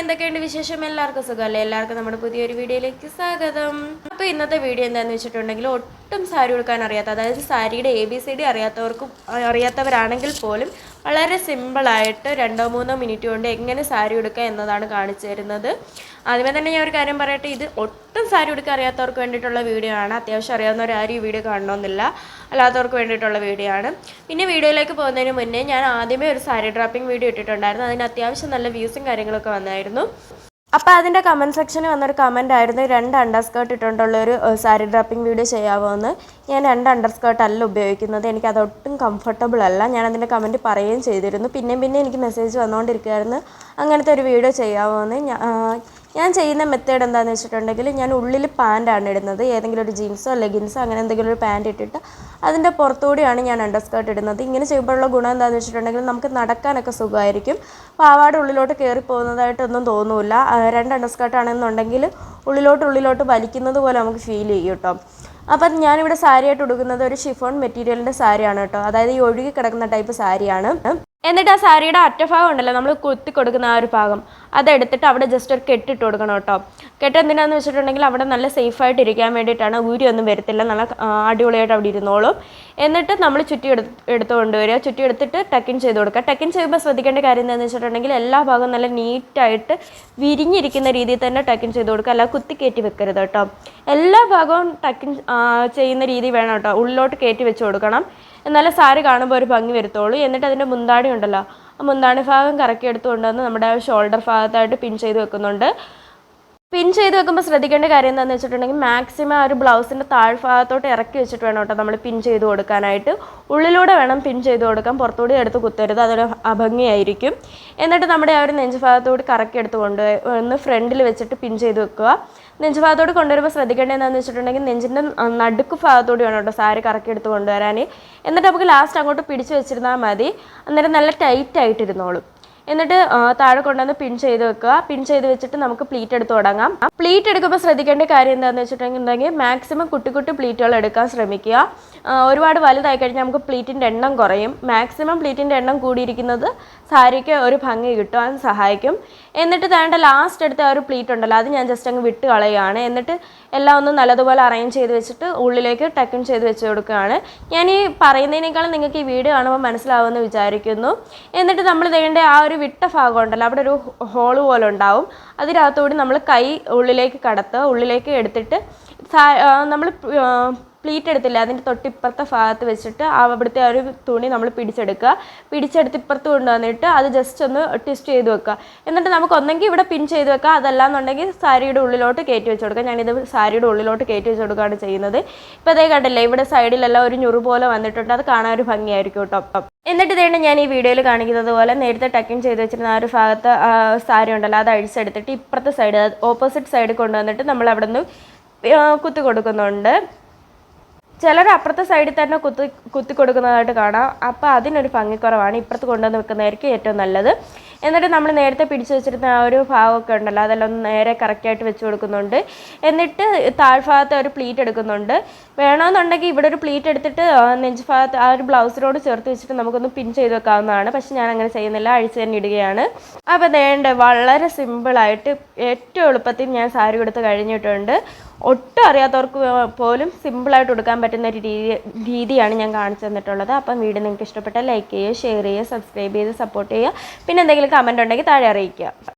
എന്തൊക്കെയുണ്ട് വിശേഷം? എല്ലാവർക്കും സുഖമല്ലേ? എല്ലാവർക്കും നമ്മുടെ പുതിയൊരു വീഡിയോയിലേക്ക് സ്വാഗതം. അപ്പോൾ ഇന്നത്തെ വീഡിയോ എന്താണെന്ന് വെച്ചിട്ടുണ്ടെങ്കിൽ ഒട്ടും സാരി ഉടുക്കാൻ അറിയാത്ത അതായത് സാരിയുടെ എ ബി സി ഡി അറിയാത്തവർക്കും അറിയാത്തവരാണെങ്കിൽ പോലും വളരെ സിമ്പിളായിട്ട് രണ്ടോ മൂന്നോ മിനിറ്റ് കൊണ്ട് എങ്ങനെ സാരി ഉടുക്കുക എന്നതാണ് കാണിച്ചു തരുന്നത്. ആദ്യമേ തന്നെ ഞാൻ ഒരു കാര്യം പറയട്ടെ ഇത് ഒട്ടും സാരി ഉടുക്കാൻ അറിയാത്തവർക്ക് വേണ്ടിയിട്ടുള്ള വീഡിയോ ആണ്. അത്യാവശ്യം അറിയാവുന്നവരാരും ഈ വീഡിയോ കാണണമെന്നില്ല. അല്ലാത്തവർക്ക് വേണ്ടിയിട്ടുള്ള വീഡിയോ ആണ്. പിന്നെ വീഡിയോയിലേക്ക് പോകുന്നതിന് മുന്നേ ഞാൻ ആദ്യമേ ഒരു സാരി ഡ്രോപ്പിംഗ് വീഡിയോ ഇട്ടിട്ടുണ്ടായിരുന്നു. അതിന് അത്യാവശ്യം നല്ല വ്യൂസും കാര്യങ്ങളൊക്കെ വന്നായിരുന്നു. അപ്പോൾ അതിന്റെ കമന്റ് സെക്ഷനിൽ വന്നൊരു കമന്റ് ആയിരുന്നു രണ്ട് അണ്ടർ സ്കേർട്ട് ഇട്ടുകൊണ്ടുള്ള ഒരു സാരി ഡ്രോപ്പിംഗ് വീഡിയോ ചെയ്യാമോ എന്ന് ഞാൻ രണ്ട് അണ്ടർ സ്കേർട്ട് അല്ല ഉപയോഗിക്കുന്നത്. എനിക്ക് അതൊട്ടും കംഫർട്ടബിൾ അല്ല. ഞാൻ അതിന്റെ കമന്റ് പറയുകയും ചെയ്തിരുന്നു. പിന്നെയും പിന്നെ എനിക്ക് മെസ്സേജ് വന്നുകൊണ്ടിരിക്കുകയായിരുന്നു അങ്ങനത്തെ ഒരു വീഡിയോ ചെയ്യാമോ എന്ന് ഞാൻ ചെയ്യുന്ന മെത്തേഡ് എന്താണെന്ന് വെച്ചിട്ടുണ്ടെങ്കിൽ ഞാൻ ഉള്ളിൽ പാന്റാണ് ഇടുന്നത്. ഏതെങ്കിലും ഒരു ജീൻസോ ലെഗിൻസോ അങ്ങനെ എന്തെങ്കിലും ഒരു പാന്റ് ഇട്ടിട്ട് അതിന്റെ പുറത്തുകൂടിയാണ് ഞാൻ അണ്ടർസ്കേർട്ട് ഇടുന്നത്. ഇങ്ങനെ ചെയ്യുമ്പോഴുള്ള ഗുണം എന്താണെന്ന് വെച്ചിട്ടുണ്ടെങ്കിൽ നമുക്ക് നടക്കാനൊക്കെ സുഖമായിരിക്കും. പാവാട് ഉള്ളിലോട്ട് കയറി പോകുന്നതായിട്ടൊന്നും തോന്നില്ല. രണ്ട് അണ്ടർസ്കേർട്ടാണെന്നുണ്ടെങ്കിൽ ഉള്ളിലോട്ട് ഉള്ളിലോട്ട് വലിക്കുന്നത് പോലെ നമുക്ക് ഫീൽ ചെയ്യും കേട്ടോ. അപ്പം ഞാനിവിടെ സാരിയായിട്ട് ഉടുക്കുന്നത് ഒരു ഷിഫോൺ മെറ്റീരിയലിന്റെ സാരിയാണ് കേട്ടോ. അതായത് ഈ ഒഴുകി കിടക്കുന്ന ടൈപ്പ് സാരിയാണ് എന്നിട്ട് ആ സാരിയുടെ അറ്റഭാഗം ഉണ്ടല്ലോ നമ്മൾ കുത്തി കൊടുക്കുന്ന ആ ഒരു ഭാഗം. അതെടുത്തിട്ട് അവിടെ ജസ്റ്റ് ഒരു കെട്ടിട്ട് കൊടുക്കണം കേട്ടോ. കെട്ട് എന്തിനാന്ന് വെച്ചിട്ടുണ്ടെങ്കിൽ അവിടെ നല്ല സേഫായിട്ട് ഇരിക്കാൻ വേണ്ടിയിട്ടാണ് ഊരിയൊന്നും വരത്തില്ല. നല്ല അടിപൊളിയായിട്ട് അവിടെ ഇരുന്നോളും. എന്നിട്ട് നമ്മൾ ചുറ്റി എടുത്ത് എടുത്ത് കൊണ്ടുവരിക. ചുറ്റി എടുത്തിട്ട് ടക്കിൻ ചെയ്ത് കൊടുക്കുക. ടക്കിൻ ചെയ്യുമ്പോൾ ശ്രദ്ധിക്കേണ്ട കാര്യം എന്താണെന്ന് വെച്ചിട്ടുണ്ടെങ്കിൽ എല്ലാ ഭാഗവും നല്ല നീറ്റായിട്ട് വിരിഞ്ഞിരിക്കുന്ന രീതിയിൽ തന്നെ ടക്കിൻ ചെയ്ത് കൊടുക്കുക. അല്ല കുത്തി കയറ്റി വെക്കരുത് കേട്ടോ. എല്ലാ ഭാഗവും ടക്കിൻ ചെയ്യുന്ന രീതി വേണം കേട്ടോ. ഉള്ളിലോട്ട് കയറ്റി വെച്ച് കൊടുക്കണം. എന്നാലേ സാരി കാണുമ്പോൾ ഒരു ഭംഗി വരുത്തുള്ളൂ. എന്നിട്ട് അതിന്റെ മുന്താടി ഉണ്ടല്ലോ മുന്താണി ഭാഗം കറക്കി എടുത്തുകൊണ്ട് വന്ന് നമ്മുടെ ഷോൾഡർ ഭാഗത്തായിട്ട് പിൻ ചെയ്ത് വെക്കുന്നുണ്ട്. പിൻ ചെയ്ത് വെക്കുമ്പോൾ ശ്രദ്ധിക്കേണ്ട കാര്യം എന്താണെന്ന് വെച്ചിട്ടുണ്ടെങ്കിൽ മാക്സിമം ആ ഒരു ബ്ലൗസിന്റെ താഴ്ഭാഗത്തോട്ട് ഇറക്കി വെച്ചിട്ട് വേണം കേട്ടോ നമ്മൾ പിൻ ചെയ്ത് കൊടുക്കാനായിട്ട്. ഉള്ളിലൂടെ വേണം പിൻ ചെയ്ത് കൊടുക്കാൻ പുറത്തൂടെ എടുത്ത് കുത്തരുത് അതൊരു അഭംഗിയായിരിക്കും. എന്നിട്ട് നമ്മുടെ ആ ഒരു നെഞ്ച് ഭാഗത്തോട് കറക്കി എടുത്ത് കൊണ്ട് ഒന്ന് ഫ്രണ്ടിൽ വെച്ചിട്ട് പിൻ ചെയ്ത് വെക്കുക. നെഞ്ച് ഭാഗത്തോട് കൊണ്ടുവരുമ്പോൾ ശ്രദ്ധിക്കേണ്ടത് എന്താണെന്ന് വെച്ചിട്ടുണ്ടെങ്കിൽ നെഞ്ചിന്റെ നടുക്ക് ഭാഗത്തോട് വേണം കേട്ടോ സാരി കറക്കി എടുത്ത് കൊണ്ടുവരാൻ. എന്നിട്ട് നമുക്ക് ലാസ്റ്റ് അങ്ങോട്ട് പിടിച്ച് വെച്ചിരുന്നാൽ മതി. അന്നേരം നല്ല ടൈറ്റ് ആയിട്ടിരുന്നോളും. എന്നിട്ട് താഴെ കൊണ്ടുവന്ന് പിൻ ചെയ്ത് വെക്കുക. പിൻ ചെയ്ത് വെച്ചിട്ട് നമുക്ക് പ്ലീറ്റ് എടുത്ത് തുടങ്ങാം. പ്ലീറ്റ് എടുക്കുമ്പോൾ ശ്രദ്ധിക്കേണ്ട കാര്യം എന്താണെന്ന് വെച്ചിട്ടുണ്ടെങ്കിൽ മാക്സിമം കുട്ടി കുട്ടി പ്ലീറ്റുകൾ എടുക്കാൻ ശ്രമിക്കുക. ഒരുപാട് വലുതായി കഴിഞ്ഞാൽ നമുക്ക് പ്ലീറ്റിന്റെ എണ്ണം കുറയും. മാക്സിമം പ്ലീറ്റിന്റെ എണ്ണം കൂടിയിരിക്കുന്നത് സാരിക്ക് ഒരു ഭംഗി കിട്ടുവാൻ സഹായിക്കും. എന്നിട്ട് തേണ്ട ലാസ്റ്റ് എടുത്ത ആ ഒരു പ്ലീറ്റ് ഉണ്ടല്ലോ അത് ഞാൻ ജസ്റ്റ് അങ്ങ് വിട്ട് കളയുകയാണ്. എന്നിട്ട് എല്ലാം ഒന്ന് നല്ലതുപോലെ അറേഞ്ച് ചെയ്ത് വെച്ചിട്ട് ഉള്ളിലേക്ക് ടക്കിൻ ചെയ്ത് വെച്ച് കൊടുക്കുകയാണ്. ഞാൻ ഈ പറയുന്നതിനേക്കാളും നിങ്ങൾക്ക് ഈ വീഡിയോ കാണുമ്പോൾ മനസ്സിലാവുമെന്ന് വിചാരിക്കുന്നു. എന്നിട്ട് നമ്മൾ ചെയ്യേണ്ട ആ ഒരു വിട്ട ഭാഗം ഉണ്ടല്ലോ അവിടെ ഒരു ഹോൾ പോലെ ഉണ്ടാവും. അതിനകത്തുകൂടി നമ്മൾ കൈ ഉള്ളിലേക്ക് കടത്തുക ഉള്ളിലേക്ക് എടുത്തിട്ട് നമ്മൾ പ്ലീറ്റ് എടുത്തില്ല. അതിന്റെ തൊട്ടിപ്പുറത്തെ ഭാഗത്ത് വെച്ചിട്ട് അവിടുത്തെ ഒരു തുണി നമ്മൾ പിടിച്ചെടുക്കുക. പിടിച്ചെടുത്ത് ഇപ്പുറത്ത് കൊണ്ടുവന്നിട്ട് അത് ജസ്റ്റ് ഒന്ന് ട്വിസ്റ്റ് ചെയ്ത് വെക്കുക. എന്നിട്ട് നമുക്ക് ഒന്നെങ്കിൽ ഇവിടെ പിൻ ചെയ്ത് വെക്കുക. അതല്ലാന്നുണ്ടെങ്കിൽ സാരിയുടെ ഉള്ളിലോട്ട് കയറ്റി വെച്ച് കൊടുക്കുക. ഞാനിത് സാരിയുടെ ഉള്ളിലോട്ട് കയറ്റി വെച്ച് കൊടുക്കുകയാണ് ചെയ്യുന്നത്. ഇപ്പോൾ അതേ കണ്ടില്ലേ ഇവിടെ സൈഡിലെല്ലാം ഒരു ഞുറു പോലെ വന്നിട്ടുണ്ട്. അത് കാണാൻ ഒരു ഭംഗിയായിരിക്കും കേട്ടോ. എന്നിട്ട് ഇതേണ്ട ഞാൻ ഈ വീഡിയോയിൽ കാണിക്കുന്നത് പോലെ നേരത്തെ ടക്കിൻ ചെയ്ത് വെച്ചിരുന്ന ആ ഒരു ഭാഗത്ത് സാരി ഉണ്ടല്ലോ അത് അഴിച്ചെടുത്തിട്ട് ഇപ്പുറത്തെ സൈഡ് ഓപ്പോസിറ്റ് സൈഡ് കൊണ്ടുവന്നിട്ട് നമ്മൾ അവിടെ നിന്ന് കുത്തി കൊടുക്കുന്നുണ്ട്. ചിലർ അപ്പുറത്തെ സൈഡിൽ തന്നെ കുത്തി കുത്തി കൊടുക്കുന്നതായിട്ട് കാണാം. അപ്പോൾ അതിനൊരു ഭംഗിക്കുറവാണ് ഇപ്പുറത്ത് കൊണ്ടുവന്ന് വെക്കുന്നതായിരിക്കും ഏറ്റവും നല്ലത്. എന്നിട്ട് നമ്മൾ നേരത്തെ പിടിച്ചു വെച്ചിരുന്ന ആ ഒരു ഭാഗമൊക്കെ ഉണ്ടല്ലോ അതെല്ലാം നേരെ കറക്റ്റായിട്ട് വെച്ച് കൊടുക്കുന്നുണ്ട്. എന്നിട്ട് താഴ്ഭാഗത്തെ ഒരു പ്ലീറ്റ് എടുക്കുന്നുണ്ട്. വേണമെന്നുണ്ടെങ്കിൽ ഇവിടെ ഒരു പ്ലീറ്റ് എടുത്തിട്ട് നെഞ്ച് ഭാഗത്ത് ആ ഒരു ബ്ലൗസിനോട് ചേർത്ത് വെച്ചിട്ട് നമുക്കൊന്ന് പിൻ ചെയ്ത് വെക്കാവുന്നതാണ്. പക്ഷേ ഞാൻ അങ്ങനെ ചെയ്യുന്നില്ല അഴിച്ച് തന്നെ ഇടുകയാണ്. അപ്പോൾ വേണ്ട വളരെ സിമ്പിളായിട്ട് ഏറ്റവും എളുപ്പത്തിൽ ഞാൻ സാരി കൊടുത്ത് കഴിഞ്ഞിട്ടുണ്ട്. ഒട്ടും അറിയാത്തവർക്ക് പോലും സിമ്പിളായിട്ട് കൊടുക്കാൻ പറ്റുന്ന ഒരു രീതി രീതിയാണ് ഞാൻ കാണിച്ചു തന്നിട്ടുള്ളത്. അപ്പം വീഡിയോ നിങ്ങൾക്ക് ഇഷ്ടപ്പെട്ടാൽ ലൈക്ക് ചെയ്യുക ഷെയർ ചെയ്യുക സബ്സ്ക്രൈബ് ചെയ്ത് സപ്പോർട്ട് ചെയ്യുക. പിന്നെ എന്തെങ്കിലും കമന്റ് ഉണ്ടെങ്കിൽ താഴെ അറിയിക്കുക.